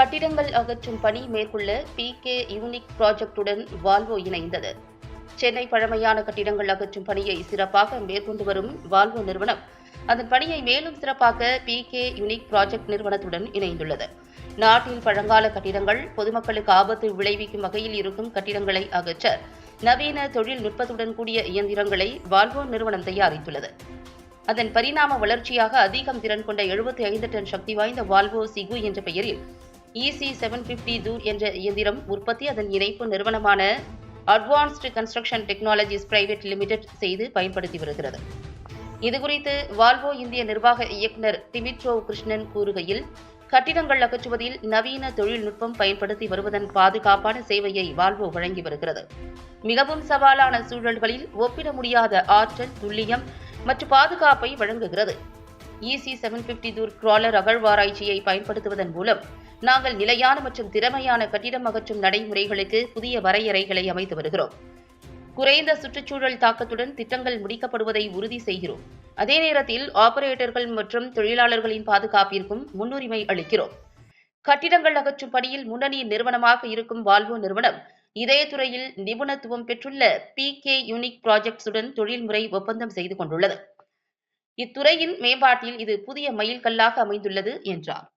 கட்டிடங்கள் அகற்றும் பணி மேற்கொள்ள பி கே யூனிக் ப்ராஜெக்டுடன் வால்வோ இணைந்தது. சென்னை பழமையான கட்டிடங்கள் அகற்றும் பணியை சிறப்பாக மேற்கொண்டு வரும் வால்வோ நிறுவனம் அதன் பணியை மேலும் சிறப்பாக பி கே யூனிக் ப்ராஜெக்ட் நிறுவனத்துடன் இணைந்துள்ளது. நாட்டில் பழங்கால கட்டிடங்கள் பொதுமக்களுக்கு ஆபத்து விளைவிக்கும் வகையில் இருக்கும் கட்டிடங்களை அகற்ற நவீன தொழில்நுட்பத்துடன் கூடிய இயந்திரங்களை வால்வோ நிறுவனம் தயாரித்துள்ளது. அதன் பரிணாம வளர்ச்சியாக அதிகம் திறன் கொண்ட 75 ஐந்து டன் சக்தி வாய்ந்த வால்வோ சிகு என்ற பெயரில் இசி செவன் பிப்டி தூர் என்ற இயந்திரம் உற்பத்தி அதன் இணைப்பு நிறுவனமான advanced construction technologies private limited செய்து பயன்படுத்தி வருகிறது. இதுகுறித்து வால்வோ இந்திய நிர்வாக இயக்குநர் டிமிட்ரோ கிருஷ்ணன் கூறுகையில் கட்டிடங்கள் அகற்றுவதில் நவீன தொழில்நுட்பம் பயன்படுத்தி வருவதன் பாதுகாப்பான சேவையை வால்வோ வழங்கி வருகிறது. மிகவும் சவாலான சூழல்களில் ஒப்பிட முடியாத ஆற்றல் துல்லியம் மற்றும் பாதுகாப்பை வழங்குகிறது. இசி செவன் பிப்டி தூர் கிராலர் அகழ்வாராய்ச்சியை பயன்படுத்துவதன் மூலம் நாங்கள் நிலையான மற்றும் திறமையான கட்டிடம் அகற்றும் நடைமுறைகளுக்கு புதிய வரையறைகளை அமைத்து வருகிறோம். குறைந்த சுற்றுச்சூழல் தாக்கத்துடன் திட்டங்கள் முடிக்கப்படுவதை உறுதி செய்கிறோம். அதே நேரத்தில் ஆபரேட்டர்கள் மற்றும் தொழிலாளர்களின் பாதுகாப்பிற்கும் முன்னுரிமை அளிக்கிறோம். கட்டிடங்கள் அகற்றும் பணியில் முன்னணி நிறுவனமாக இருக்கும் வால்வோ நிறுவனம் இதே துறையில் நிபுணத்துவம் பெற்றுள்ள பி கே யூனிக் ப்ராஜெக்ட்ஸுடன் தொழில்முறை ஒப்பந்தம் செய்து கொண்டுள்ளது. இத்துறையின் மேம்பாட்டில் இது புதிய மைல்கல்லாக அமைந்துள்ளது என்றார்.